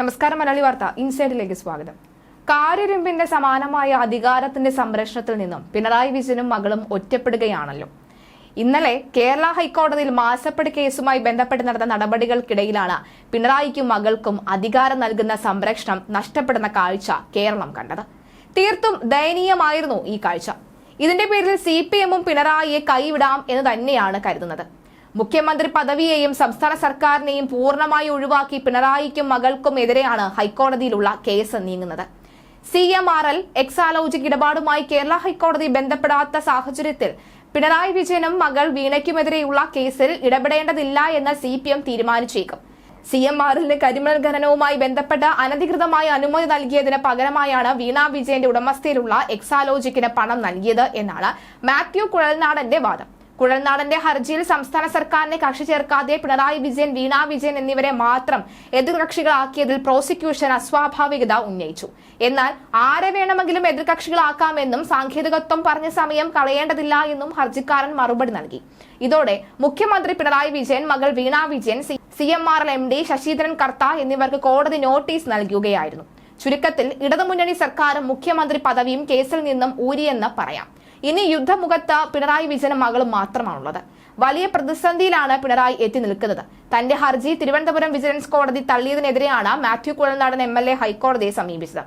നമസ്കാരം മലയാളി വാർത്ത. ഇൻസൈഡിലേക്ക് സ്വാഗതം. കാര്യരുമ്പിന്റെ സമാനമായ അധികാരത്തിന്റെ സംരക്ഷണത്തിൽ നിന്നും പിണറായി വിജയനും മകളും ഒറ്റപ്പെടുകയാണല്ലോ. ഇന്നലെ കേരള ഹൈക്കോടതിയിൽ മാസപ്പടി കേസുമായി ബന്ധപ്പെട്ട് നടന്ന നടപടികൾക്കിടയിലാണ് പിണറായിക്കും മകൾക്കും അധികാരം നൽകുന്ന സംരക്ഷണം നഷ്ടപ്പെടുന്ന കാഴ്ച കേരളം കണ്ടത്. തീർത്തും ദയനീയമായിരുന്നു ഈ കാഴ്ച. ഇതിന്റെ പേരിൽ സി പി എമ്മും പിണറായിയെ കൈവിടാം എന്ന് തന്നെയാണ് കരുതുന്നത്. മുഖ്യമന്ത്രി പദവിയെയും സംസ്ഥാന സർക്കാരിനെയും പൂർണമായി ഒഴിവാക്കി പിണറായിക്കും മകൾക്കും എതിരെയാണ് ഹൈക്കോടതിയിലുള്ള കേസ് നീങ്ങുന്നത്. C M R L Exalogic ഇടപാടുമായി കേരള ഹൈക്കോടതി ബന്ധപ്പെടാത്ത സാഹചര്യത്തിൽ പിണറായി വിജയനും മകൾ വീണയ്ക്കുമെതിരെയുള്ള കേസിൽ ഇടപെടേണ്ടതില്ല എന്ന് സി പി എം തീരുമാനിച്ചേക്കും. സി എം ആറിന്റെ കരിമണൽ ഖനനവുമായി ബന്ധപ്പെട്ട അനധികൃതമായി അനുമതി നൽകിയതിന് പകരമായാണ് വീണ വിജയന്റെ ഉടമസ്ഥയിലുള്ള എക്സാലോജിക്കിന് പണം നൽകിയത് എന്നാണ് മാത്യു കുഴൽനാടന്റെ വാദം. കുഴൽനാടന്റെ ഹർജിയിൽ സംസ്ഥാന സർക്കാരിനെ കക്ഷി ചേർക്കാതെ പിണറായി വിജയൻ വീണ വിജയൻ എന്നിവരെ മാത്രം എതിർകക്ഷികളാക്കിയതിൽ പ്രോസിക്യൂഷൻ അസ്വാഭാവികത ഉന്നയിച്ചു. എന്നാൽ ആരെ വേണമെങ്കിലും എതിർകക്ഷികളാക്കാമെന്നും സാങ്കേതികത്വം പറഞ്ഞ സമയം കളയേണ്ടതില്ല എന്നും ഹർജിക്കാരൻ മറുപടി നൽകി. ഇതോടെ മുഖ്യമന്ത്രി പിണറായി വിജയൻ മകൾ Veena Vijayan C M R L M D Saseendran Kartha എന്നിവർക്ക് കോടതി നോട്ടീസ് നൽകുകയായിരുന്നു. ചുരുക്കത്തിൽ ഇടതുമുന്നണി സർക്കാരും മുഖ്യമന്ത്രി പദവിയും കേസിൽ നിന്നും ഊരിയെന്ന് പറയാം. ഇനി യുദ്ധമുഖത്ത് പിണറായി വിജയൻ മകളും മാത്രമാണുള്ളത്. വലിയ പ്രതിസന്ധിയിലാണ് പിണറായി എത്തി നിൽക്കുന്നത്. തന്റെ ഹർജി തിരുവനന്തപുരം വിജിലൻസ് കോടതി തള്ളിയതിനെതിരെയാണ് Mathew Kuzhalnadan M L A ഹൈക്കോടതിയെ സമീപിച്ചത്.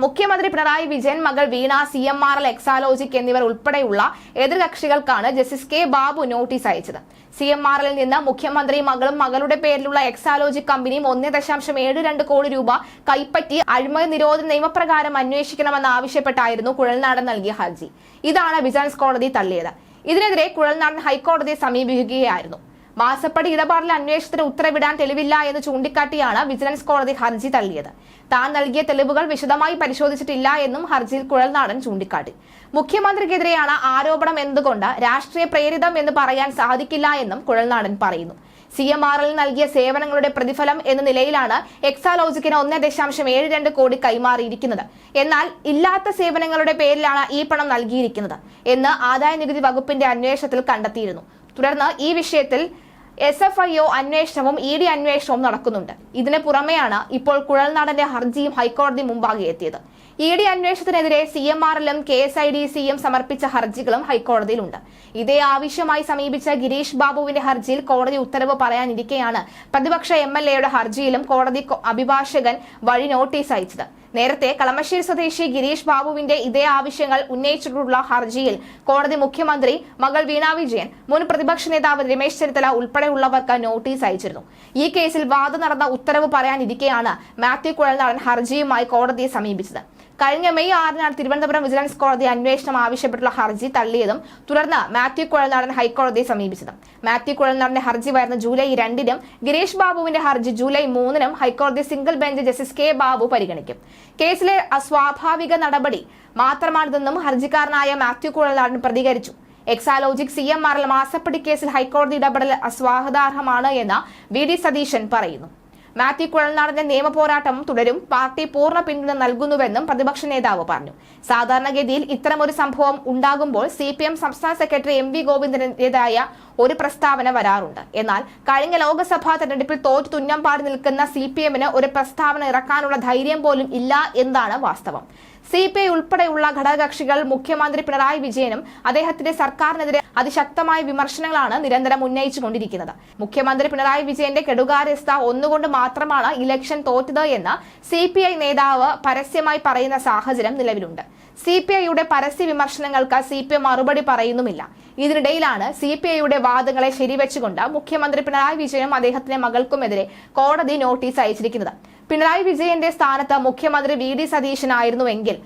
മുഖ്യമന്ത്രി പിണറായി വിജയൻ മകൾ Veena C M R L Exalogic എന്നിവർ ഉൾപ്പെടെയുള്ള എതിർകക്ഷികൾക്കാണ് ജസ്റ്റിസ് കെ ബാബു നോട്ടീസ് അയച്ചത്. സി എം ആർ എല്ലിൽ നിന്ന് മുഖ്യമന്ത്രി മകളും മകളുടെ പേരിലുള്ള എക്സാലോജിക് കമ്പനിയും ഒന്നേ ദശാംശം ഏഴ് രണ്ട് കോടി രൂപ കൈപ്പറ്റി അഴിമതി നിരോധന നിയമപ്രകാരം അന്വേഷിക്കണമെന്ന് ആവശ്യപ്പെട്ടായിരുന്നു കുഴൽനാടൻ നൽകിയ ഹർജി. ഇതാണ് വിജിലൻസ് കോടതി തള്ളിയത്. ഇതിനെതിരെ കുഴൽനാടൻ ഹൈക്കോടതിയെ സമീപിക്കുകയായിരുന്നു. മാസപ്പടി ഇടപാടിൽ അന്വേഷണത്തിന് ഉത്തരവിടാൻ തെളിവില്ല എന്ന് ചൂണ്ടിക്കാട്ടിയാണ് വിജിലൻസ് കോടതി ഹർജി തള്ളിയത്. താൻ നൽകിയ തെളിവുകൾ വിശദമായി പരിശോധിച്ചിട്ടില്ല എന്നും ഹർജിയിൽ കുഴൽനാടൻ ചൂണ്ടിക്കാട്ടി. മുഖ്യമന്ത്രിക്കെതിരെയാണ് ആരോപണം എന്തുകൊണ്ട് രാഷ്ട്രീയ പ്രേരിതം എന്ന് പറയാൻ സാധിക്കില്ല എന്നും കുഴൽനാടൻ പറയുന്നു. സി എം ആർ എൽ നൽകിയ സേവനങ്ങളുടെ പ്രതിഫലം എന്ന നിലയിലാണ് എക്സാലോജിക്കിന് ഒന്ന് ദശാംശം ഏഴ് രണ്ട് കോടി കൈമാറിയിരിക്കുന്നത്. എന്നാൽ ഇല്ലാത്ത സേവനങ്ങളുടെ പേരിലാണ് ഈ പണം നൽകിയിരിക്കുന്നത് എന്ന് ആദായ നികുതി വകുപ്പിന്റെ അന്വേഷണത്തിൽ കണ്ടെത്തിയിരുന്നു. തുടർന്ന് ഈ വിഷയത്തിൽ എസ് എഫ് ഐ ഒ അന്വേഷണവും ഇ ഡി അന്വേഷണവും നടക്കുന്നുണ്ട്. ഇതിന് പുറമെയാണ് ഇപ്പോൾ കുഴൽനാടന്റെ ഹർജിയും ഹൈക്കോടതി മുമ്പാകെ എത്തിയത്. ഇ ഡി അന്വേഷണത്തിനെതിരെ സി എം എല്ലും കെ എസ് ഐ ഡി സിയും സമർപ്പിച്ച ഹർജികളും ഹൈക്കോടതിയിലുണ്ട്. ഇതേ ആവശ്യമായി സമീപിച്ച ഗിരീഷ് ബാബുവിന്റെ ഹർജിയിൽ കോടതി ഉത്തരവ് പറയാനിരിക്കെയാണ് പ്രതിപക്ഷ എം എൽ എയുടെ ഹർജിയിലും കോടതി അഭിഭാഷകൻ വഴി നോട്ടീസ് അയച്ചത്. നേരത്തെ കളമശ്ശേരി സ്വദേശി ഗിരീഷ് ബാബുവിന്റെ ഇതേ ആവശ്യങ്ങൾ ഉന്നയിച്ചിട്ടുള്ള ഹർജിയിൽ കോടതി മുഖ്യമന്ത്രി മകൾ വീണ വിജയൻ മുൻ പ്രതിപക്ഷ നേതാവ് രമേശ് ചെന്നിത്തല ഉൾപ്പെടെയുള്ളവർക്ക് നോട്ടീസ് അയച്ചിരുന്നു. ഈ കേസിൽ വാദം നടന്ന ഉത്തരവ് പറയാനിരിക്കെയാണ് മാത്യു കുഴൽനാടൻ ഹർജിയുമായി കോടതിയെ സമീപിച്ചത്. കഴിഞ്ഞ മെയ് ആറിനാണ് തിരുവനന്തപുരം വിജിലൻസ് കോടതി അന്വേഷണം ആവശ്യപ്പെട്ടുള്ള ഹർജി തള്ളിയതും തുടർന്ന് മാത്യു കുഴൽനാടൻ ഹൈക്കോടതിയെ സമീപിച്ചതും. മാത്യു കുഴൽനാടന്റെ ഹർജി വരുന്ന ജൂലൈ രണ്ടിനും ഗിരീഷ് ബാബുവിന്റെ ഹർജി ജൂലൈ മൂന്നിനും ഹൈക്കോടതി single bench justice K Babu പരിഗണിക്കും. കേസിലെ അസ്വാഭാവിക നടപടി മാത്രമാണിതെന്നും ഹർജിക്കാരനായ മാത്യു കുഴലാടൻ പ്രതികരിച്ചു. എക്സാലോജിക് സി എം ആറിൽ മാസപ്പടി കേസിൽ ഹൈക്കോടതി ഇടപെടൽ അസ്വാഗതാർഹമാണ് എന്ന് വി ഡി സതീശൻ പറയുന്നു. മാത്യു കുഴൽനാടന്റെ നിയമ പോരാട്ടം തുടരും. പാർട്ടി പൂർണ പിന്തുണ നൽകുന്നുവെന്നും പ്രതിപക്ഷ നേതാവ് പറഞ്ഞു. സാധാരണഗതിയിൽ ഇത്തരമൊരു സംഭവം ഉണ്ടാകുമ്പോൾ സി പി എം സംസ്ഥാന സെക്രട്ടറി എം വി ഗോവിന്ദനെതിരായ ഒരു പ്രസ്താവന വരാറുണ്ട്. എന്നാൽ കഴിഞ്ഞ ലോക്സഭാ തെരഞ്ഞെടുപ്പിൽ തോറ്റു തുന്നം പാടി നിൽക്കുന്ന സി പി എമ്മിന് ഒരു പ്രസ്താവന ഇറക്കാനുള്ള ധൈര്യം പോലും ഇല്ല എന്നാണ് വാസ്തവം. സി പി ഐ ഉൾപ്പെടെയുള്ള ഘടകകക്ഷികൾ മുഖ്യമന്ത്രി പിണറായി വിജയനും അദ്ദേഹത്തിന്റെ സർക്കാരിനെതിരെ അതിശക്തമായ വിമർശനങ്ങളാണ് നിരന്തരം ഉന്നയിച്ചുകൊണ്ടിരിക്കുന്നത്. മുഖ്യമന്ത്രി പിണറായി വിജയന്റെ കെടുകാര്യസ്ഥ ഒന്നുകൊണ്ട് മാത്രമാണ് ഇലക്ഷൻ തോറ്റത് എന്ന് സി പി ഐ നേതാവ് പരസ്യമായി പറയുന്ന സാഹചര്യം നിലവിലുണ്ട്. സി പി ഐയുടെ പരസ്യ വിമർശനങ്ങൾക്ക് സി പി ഐ മറുപടി പറയുന്നുമില്ല. ഇതിനിടയിലാണ് സി പി ഐയുടെ വാദങ്ങളെ ശരിവെച്ചുകൊണ്ട് മുഖ്യമന്ത്രി പിണറായി വിജയനും അദ്ദേഹത്തിന്റെ മകൾക്കുമെതിരെ കോടതി നോട്ടീസ് അയച്ചിരിക്കുന്നത്. പിണറായി വിജയന്റെ സ്ഥാനത്ത് മുഖ്യമന്ത്രി വി ഡി സതീശനായിരുന്നുവെങ്കിൽ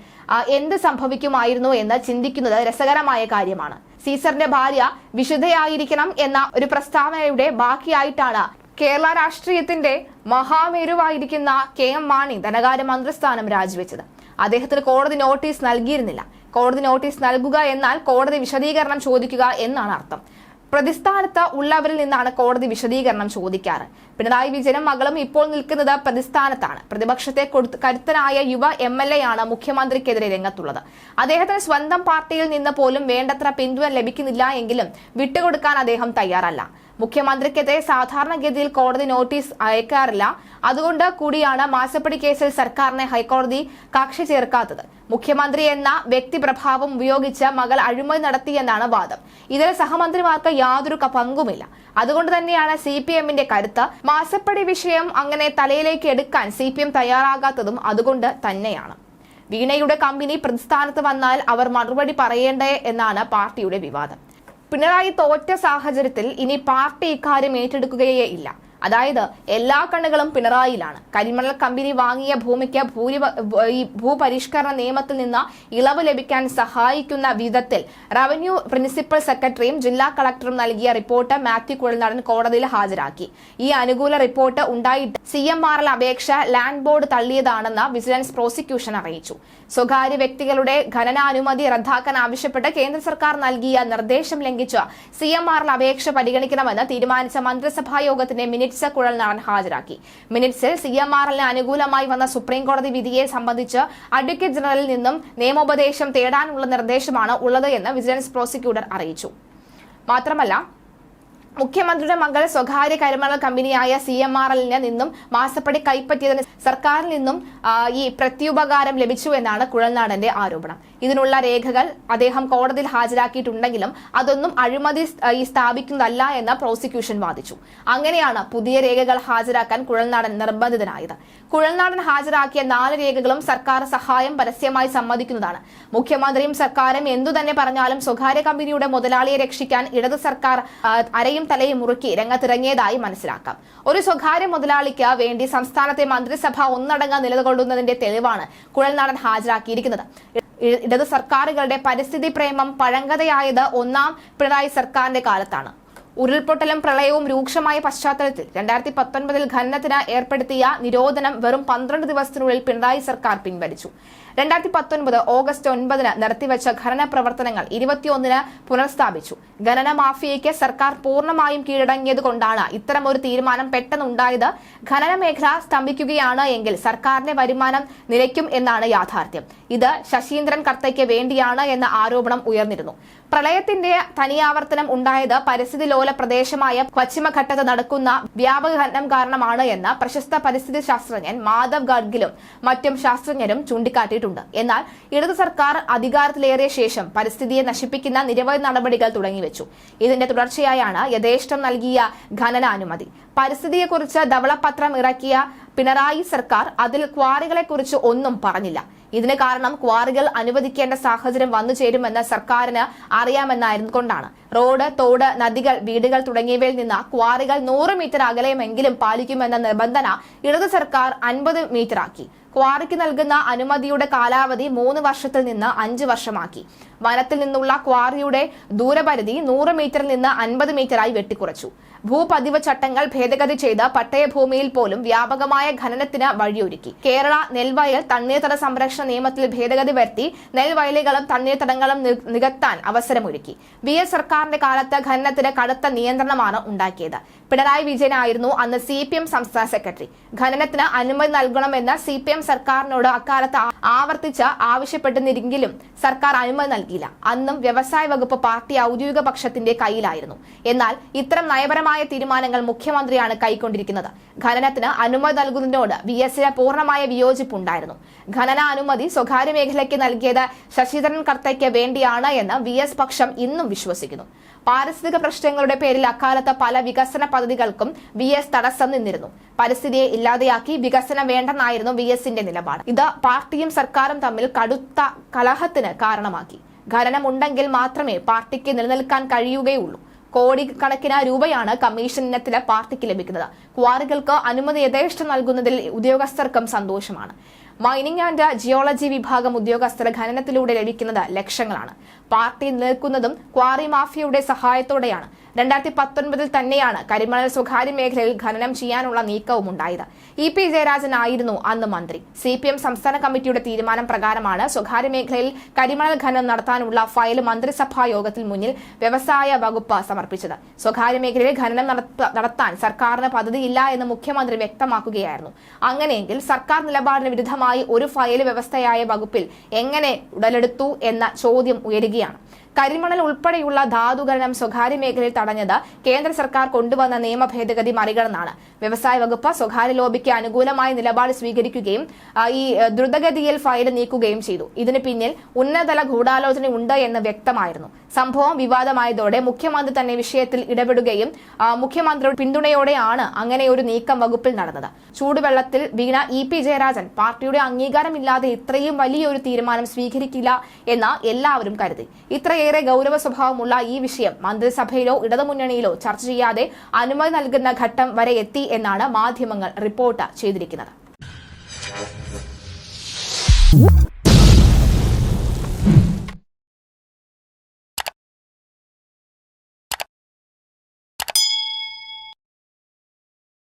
എന്ത് സംഭവിക്കുമായിരുന്നു എന്ന് ചിന്തിക്കുന്നത് രസകരമായ കാര്യമാണ്. സീസറിന്റെ ഭാര്യ വിശുദ്ധയായിരിക്കണം എന്ന ഒരു പ്രസ്താവനയുടെ ബാക്കിയായിട്ടാണ് കേരള രാഷ്ട്രീയത്തിന്റെ മഹാമേരുവായിരിക്കുന്ന കെ എം മാണി ധനകാര്യ മന്ത്രിസ്ഥാനം രാജിവെച്ചത്. അദ്ദേഹത്തിന് കോടതി നോട്ടീസ് നൽകിയിരുന്നില്ല. കോടതി നോട്ടീസ് നൽകുക എന്നാൽ കോടതി വിശദീകരണം ചോദിക്കുക എന്നാണ് അർത്ഥം. പ്രതിസ്ഥാനത്ത് ഉള്ളവരിൽ നിന്നാണ് കോടതി വിശദീകരണം ചോദിക്കാറ്. പിണറായി വിജയനും മകളും ഇപ്പോൾ നിൽക്കുന്നത് പ്രതിസ്ഥാനത്താണ്. പ്രതിപക്ഷത്തെ കരുത്തനായ യുവ എം എൽ എ ആണ് മുഖ്യമന്ത്രിക്കെതിരെ രംഗത്തുള്ളത്. അദ്ദേഹത്തിന് സ്വന്തം പാർട്ടിയിൽ നിന്ന് പോലും വേണ്ടത്ര പിന്തുണ ലഭിക്കുന്നില്ല എങ്കിലും വിട്ടുകൊടുക്കാൻ അദ്ദേഹം തയ്യാറല്ല. മുഖ്യമന്ത്രിക്കെതിരെ സാധാരണഗതിയിൽ കോടതി നോട്ടീസ് അയക്കാറില്ല. അതുകൊണ്ട് കൂടിയാണ് മാസപ്പടി കേസിൽ സർക്കാരിനെ ഹൈക്കോടതി കക്ഷി ചേർക്കാത്തത്. മുഖ്യമന്ത്രി എന്ന വ്യക്തിപ്രഭാവം ഉപയോഗിച്ച് മകൾ അഴിമതി നടത്തിയെന്നാണ് വാദം. ഇതിൽ സഹമന്ത്രിമാർക്ക് യാതൊരു പങ്കുമില്ല. അതുകൊണ്ട് തന്നെയാണ് സി പി എമ്മിന്റെ കരുത്ത്. മാസപ്പടി വിഷയം അങ്ങനെ തലയിലേക്ക് എടുക്കാൻ സി പി എം തയ്യാറാകാത്തതും അതുകൊണ്ട് തന്നെയാണ്. വീണയുടെ കമ്പനി പ്രതിസ്ഥാനത്ത് വന്നാൽ അവർ മറുപടി പറയേണ്ടേ എന്നാണ് പാർട്ടിയുടെ വിവാദം. പിണറായി തോറ്റ സാഹചര്യത്തിൽ ഇനി പാർട്ടി ഇക്കാര്യം ഏറ്റെടുക്കുകയേ ഇല്ല. അതായത് എല്ലാ കണ്ണുകളും പിണറായിലാണ് കരിമണൽ കമ്പനി വാങ്ങിയ ഭൂമിക്ക് ഭൂരി ഈ ഭൂപരിഷ്കരണ നിയമത്തിൽ നിന്ന് ഇളവ് ലഭിക്കാൻ സഹായിക്കുന്ന വിധത്തിൽ റവന്യൂ പ്രിൻസിപ്പൽ സെക്രട്ടറിയും ജില്ലാ കളക്ടറും നൽകിയ റിപ്പോർട്ട് മാത്യു കുഴൽനാടൻ കോടതിയിൽ ഹാജരാക്കി. ഈ അനുകൂല റിപ്പോർട്ട് ഉണ്ടായിട്ട് സി എം അപേക്ഷ ലാൻഡ് ബോർഡ് തള്ളിയതാണെന്ന് വിജിലൻസ് പ്രോസിക്യൂഷൻ അറിയിച്ചു. സ്വകാര്യ വ്യക്തികളുടെ ഖനനാനുമതി റദ്ദാക്കാൻ ആവശ്യപ്പെട്ട് കേന്ദ്ര സർക്കാർ നൽകിയ നിർദ്ദേശം ലംഘിച്ച സി എം അപേക്ഷ പരിഗണിക്കണമെന്ന് തീരുമാനിച്ച മന്ത്രിസഭാ യോഗത്തിന്റെ മിനിറ്റ്സ് കുഴൽനാടൻ ഹാജരാക്കി. മിനിറ്റ്സിൽ സി എം ആർ എല്ലിന് അനുകൂലമായി വന്ന സുപ്രീംകോടതി വിധിയെ സംബന്ധിച്ച് അഡ്വക്കേറ്റ് ജനറലിൽ നിന്നും നിയമോപദേശം തേടാനുള്ള നിർദ്ദേശമാണ് ഉള്ളത് എന്ന് വിജിലൻസ് പ്രോസിക്യൂട്ടർ അറിയിച്ചു. മാത്രമല്ല മുഖ്യമന്ത്രിയുടെ മകൾ സ്വകാര്യ കരിമണൽ കമ്പനിയായ സി എം ആർ എല്ലിന് നിന്നും മാസപ്പടി കൈപ്പറ്റിയതിന് സർക്കാരിൽ നിന്നും ഈ പ്രത്യുപകാരം ലഭിച്ചു എന്നാണ് കുഴൽനാടന്റെ ആരോപണം. ഇതിനുള്ള രേഖകൾ അദ്ദേഹം കോടതിയിൽ ഹാജരാക്കിയിട്ടുണ്ടെങ്കിലും അതൊന്നും അഴിമതി സ്ഥാപിക്കുന്നതല്ല എന്ന് പ്രോസിക്യൂഷൻ വാദിച്ചു. അങ്ങനെയാണ് പുതിയ രേഖകൾ ഹാജരാക്കാൻ കുഴൽനാടൻ നിർബന്ധിതനായത്. കുഴൽനാടൻ ഹാജരാക്കിയ നാല് രേഖകളും സർക്കാർ സഹായം പരസ്യമായി സമ്മതിക്കുന്നതാണ്. മുഖ്യമന്ത്രിയും സർക്കാരും എന്തു തന്നെ പറഞ്ഞാലും സ്വകാര്യ കമ്പനിയുടെ മുതലാളിയെ രക്ഷിക്കാൻ ഇടത് സർക്കാർ അരയും തലയും മുറുക്കി രംഗത്തിറങ്ങിയതായി മനസ്സിലാക്കാം. ഒരു സ്വകാര്യ മുതലാളിക്ക് വേണ്ടി സംസ്ഥാനത്തെ മന്ത്രിസഭ ഒന്നടങ്കം നിലകൊള്ളുന്നതിന്റെ തെളിവാണ് കുഴൽനാടൻ ഹാജരാക്കിയിരിക്കുന്നത്. ഇടത് സർക്കാരുകളുടെ പരിസ്ഥിതി പ്രേമം പഴങ്കതയായത് ഒന്നാം പിണറായി സർക്കാരിന്റെ കാലത്താണ്. ഉരുൾപൊട്ടലും പ്രളയവും രൂക്ഷമായ പശ്ചാത്തലത്തിൽ രണ്ടായിരത്തി പത്തൊൻപതിൽ ഖനനത്തിന് ഏർപ്പെടുത്തിയ നിരോധനം വെറും പന്ത്രണ്ട് ദിവസത്തിനുള്ളിൽ പിണറായി സർക്കാർ പിൻവലിച്ചു. രണ്ടായിരത്തി പത്തൊൻപത് ഓഗസ്റ്റ് ഒൻപതിന് നിർത്തിവച്ച ഖനന പ്രവർത്തനങ്ങൾ ഇരുപത്തിയൊന്നിന് പുനഃസ്ഥാപിച്ചു. ഖനന മാഫിയയ്ക്ക് സർക്കാർ പൂർണമായും കീഴടങ്ങിയത് കൊണ്ടാണ് ഇത്തരമൊരു തീരുമാനം പെട്ടെന്നുണ്ടായത്. ഖനന മേഖല സ്തംഭിക്കുകയാണ് എങ്കിൽ സർക്കാരിന്റെ വരുമാനം നിലയ്ക്കും എന്നാണ് യാഥാർത്ഥ്യം. ഇത് ശശീന്ദ്രൻ കർത്തയ്ക്ക് വേണ്ടിയാണ് എന്ന ആരോപണം ഉയർന്നിരുന്നു. പ്രളയത്തിന്റെ തനിയാവർത്തനം ഉണ്ടായത് പരിസ്ഥിതി ലോല പ്രദേശമായ പശ്ചിമഘട്ടത്ത് നടക്കുന്ന വ്യാപക ഖനനം കാരണമാണ് എന്ന് പ്രശസ്ത പരിസ്ഥിതി ശാസ്ത്രജ്ഞൻ മാധവ് ഗാഡ്ഗിലും മറ്റും ശാസ്ത്രജ്ഞരും ചൂണ്ടിക്കാട്ടിയിട്ടുണ്ട്. എന്നാൽ ഇടതു സർക്കാർ അധികാരത്തിലേറിയ ശേഷം പരിസ്ഥിതിയെ നശിപ്പിക്കുന്ന നിരവധി നടപടികൾ തുടങ്ങിവെച്ചു. ഇതിന്റെ തുടർച്ചയായാണ് യഥേഷ്ടം നൽകിയ ഖനനാനുമതി. പരിസ്ഥിതിയെക്കുറിച്ച് ധവളപത്രം ഇറക്കിയ പിണറായി സർക്കാർ അതിൽ ക്വാറികളെക്കുറിച്ച് ഒന്നും പറഞ്ഞില്ല. ഇതിന് കാരണം ക്വാറികൾ അനുവദിക്കേണ്ട സാഹചര്യം വന്നു ചേരുമെന്ന് സർക്കാരിന് അറിയാമെന്നായിരുന്നു കൊണ്ടാണ്. റോഡ് തോട് നദികൾ വീടുകൾ തുടങ്ങിയവയിൽ നിന്ന് ക്വാറികൾ നൂറ് മീറ്റർ അകലെയുമെങ്കിലും പാലിക്കുമെന്ന നിബന്ധന ഇടത് സർക്കാർ അൻപത് മീറ്റർ ആക്കി ക്വാറിക്ക് നൽകുന്ന അനുമതിയുടെ കാലാവധി മൂന്ന് വർഷത്തിൽ നിന്ന് അഞ്ച് വർഷമാക്കി. വനത്തിൽ നിന്നുള്ള ക്വാറിയുടെ ദൂരപരിധി നൂറ് മീറ്ററിൽ നിന്ന് അൻപത് മീറ്ററായി വെട്ടിക്കുറച്ചു. ഭൂപതിവ് ചട്ടങ്ങൾ ഭേദഗതി ചെയ്ത് പട്ടയഭൂമിയിൽ പോലും വ്യാപകമായ ഖനനത്തിന് വഴിയൊരുക്കി. കേരള നെൽവയൽ തണ്ണീർത്തട സംരക്ഷണ നിയമത്തിൽ ഭേദഗതി വരുത്തി നെൽവയലുകളും തണ്ണീർത്തടങ്ങളും നികത്താൻ അവസരമൊരുക്കി. വി എസ് സർക്കാരിന്റെ കാലത്ത് ഖനനത്തിന് കടുത്ത നിയന്ത്രണമാണ് ഉണ്ടാക്കിയത്. പിണറായി വിജയനായിരുന്നു അന്ന് സി പി എം സംസ്ഥാന സെക്രട്ടറി. ഖനനത്തിന് അനുമതി നൽകണമെന്ന് സി പി എം സർക്കാരിനോട് അക്കാലത്ത് ആവർത്തിച്ച് ആവശ്യപ്പെട്ടിരുന്നെങ്കിലും സർക്കാർ അനുമതി നൽകിയില്ല. അന്നും വ്യവസായ വകുപ്പ് പാർട്ടി ഔദ്യോഗിക പക്ഷത്തിന്റെ കയ്യിലായിരുന്നു. എന്നാൽ ഇത്തരം നയപരമായ തീരുമാനങ്ങൾ മുഖ്യമന്ത്രിയാണ് കൈക്കൊണ്ടിരിക്കുന്നത്. ഖനനത്തിന് അനുമതി നൽകുന്നതിനോട് വി എസിന് പൂർണമായ വിയോജിപ്പുണ്ടായിരുന്നു. ഖനന അനുമതി സ്വകാര്യ മേഖലയ്ക്ക് നൽകിയത് ശശിധരൻ കർത്തയ്ക്ക് വേണ്ടിയാണ് എന്ന് വി എസ് പക്ഷം ഇന്നും വിശ്വസിക്കുന്നു. പാരിസ്ഥിതിക പ്രശ്നങ്ങളുടെ പേരിൽ അക്കാലത്ത് പല വികസന പദ്ധതികൾക്കും വി എസ് തടസ്സം നിന്നിരുന്നു. പരിസ്ഥിതിയെ ഇല്ലാതെയാക്കി വികസനം വേണ്ടെന്നായിരുന്നു വി എസിന്റെ നിലപാട്. ഇത് പാർട്ടിയും സർക്കാരും തമ്മിൽ കടുത്ത കലഹത്തിന് കാരണമാക്കി. ഖനനമുണ്ടെങ്കിൽ മാത്രമേ പാർട്ടിക്ക് നിലനിൽക്കാൻ കഴിയുകയുള്ളൂ. കോടിക്കണക്കിന് രൂപയാണ് കമ്മീഷൻ ഇനത്തിലെ പാർട്ടിക്ക് ലഭിക്കുന്നത്. ക്വാറികൾക്ക് അനുമതി യഥേഷ്ടം നൽകുന്നതിൽ ഉദ്യോഗസ്ഥർക്കും സന്തോഷമാണ്. മൈനിങ് ആൻഡ് ജിയോളജി വിഭാഗം ഉദ്യോഗസ്ഥർ ഖനനത്തിലൂടെ ലഭിക്കുന്നത് ലക്ഷങ്ങളാണ്. പാർട്ടി നിൽക്കുന്നതും ക്വാറി മാഫിയയുടെ സഹായത്തോടെയാണ്. രണ്ടായിരത്തി പത്തൊൻപതിൽ തന്നെയാണ് കരിമണൽ സ്വകാര്യ മേഖലയിൽ ഖനനം ചെയ്യാനുള്ള നീക്കവും ഉണ്ടായത്. ഇ പി ജയരാജൻ ആയിരുന്നു അന്ന് മന്ത്രി. സി പി എം സംസ്ഥാന കമ്മിറ്റിയുടെ തീരുമാനം പ്രകാരമാണ് സ്വകാര്യ മേഖലയിൽ കരിമണൽ ഖനനം നടത്താനുള്ള ഫയൽ മന്ത്രിസഭാ യോഗത്തിൽ മുന്നിൽ വ്യവസായ വകുപ്പ് സമർപ്പിച്ചത്. സ്വകാര്യ മേഖലയിൽ ഖനനം നടത്താൻ സർക്കാരിന് പദ്ധതിയില്ല എന്ന് മുഖ്യമന്ത്രി വ്യക്തമാക്കുകയായിരുന്നു. അങ്ങനെയെങ്കിൽ സർക്കാർ നിലപാടിന് വിരുദ്ധമായി ഒരു ഫയൽ വ്യവസ്ഥയായ വകുപ്പിൽ എങ്ങനെ ഉടലെടുത്തു എന്ന ചോദ്യം 点了。കരിമണൽ ഉൾപ്പെടെയുള്ള ധാതുഖനനം സ്വകാര്യ മേഖലയിൽ തടഞ്ഞത് കേന്ദ്ര സർക്കാർ കൊണ്ടുവന്ന നിയമ ഭേദഗതി മറികടന്നാണ്. വ്യവസായ വകുപ്പ് സ്വകാര്യ ലോബിക്ക് അനുകൂലമായ നിലപാട് സ്വീകരിക്കുകയും ഈ ദ്രുതഗതിയിൽ ഫയൽ നീക്കുകയും ചെയ്തു. ഇതിന് പിന്നിൽ ഉന്നതതല ഗൂഢാലോചന ഉണ്ട് എന്ന് വ്യക്തമായിരുന്നു. സംഭവം വിവാദമായതോടെ മുഖ്യമന്ത്രി തന്നെ വിഷയത്തിൽ ഇടപെടുകയും മുഖ്യമന്ത്രിയുടെ പിന്തുണയോടെയാണ് അങ്ങനെ ഒരു നീക്കം വകുപ്പിൽ നടന്നത്. ചൂടുവെള്ളത്തിൽ വീണ ഇ പി ജയരാജൻ പാർട്ടിയുടെ അംഗീകാരമില്ലാതെ ഇത്രയും വലിയൊരു തീരുമാനം സ്വീകരിക്കില്ല എന്ന് എല്ലാവരും കരുതി. ഇത്രയേറെ ഗൗരവ സ്വഭാവമുള്ള ഈ വിഷയം മന്ത്രിസഭയിലോ ഇടതുമുന്നണിയിലോ ചർച്ച ചെയ്യാതെ അനുമതി നൽകുന്ന ഘട്ടം വരെ എത്തി എന്നാണ് മാധ്യമങ്ങൾ റിപ്പോർട്ട് ചെയ്തിരിക്കുന്നത്.